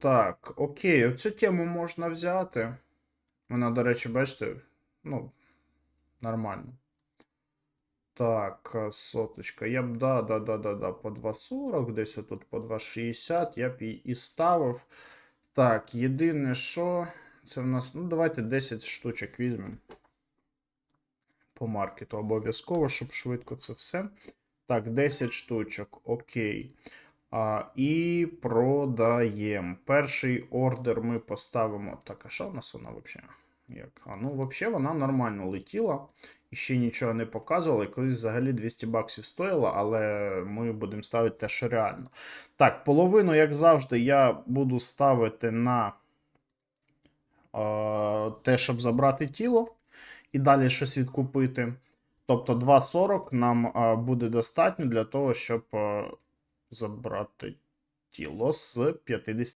Так, окей, оцю тему можна взяти. Вона, до речі, бачите, ну, нормально. Так, е, соточка. Я б, да, да, да, да, да, по 2.40, десь отут по 2.60, я б її і ставив. Так, єдине, що це в нас. Ну, давайте 10 штучок візьмемо. По маркету обов'язково, щоб швидко це все. Так, 10 штучок, окей. А, і продаємо. Перший ордер ми поставимо. Так, а що в нас вона взагалі? Як? А, ну, взагалі, вона нормально летіла. І ще нічого не показувала. І колись взагалі 200 баксів стоїла, але ми будемо ставити те, що реально. Так, половину, як завжди, я буду ставити на е, те, щоб забрати тіло. І далі щось відкупити. Тобто 2.40 нам е, буде достатньо для того, щоб е, забрати тіло з 50